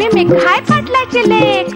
मी मिठाई पाटलाचे लेख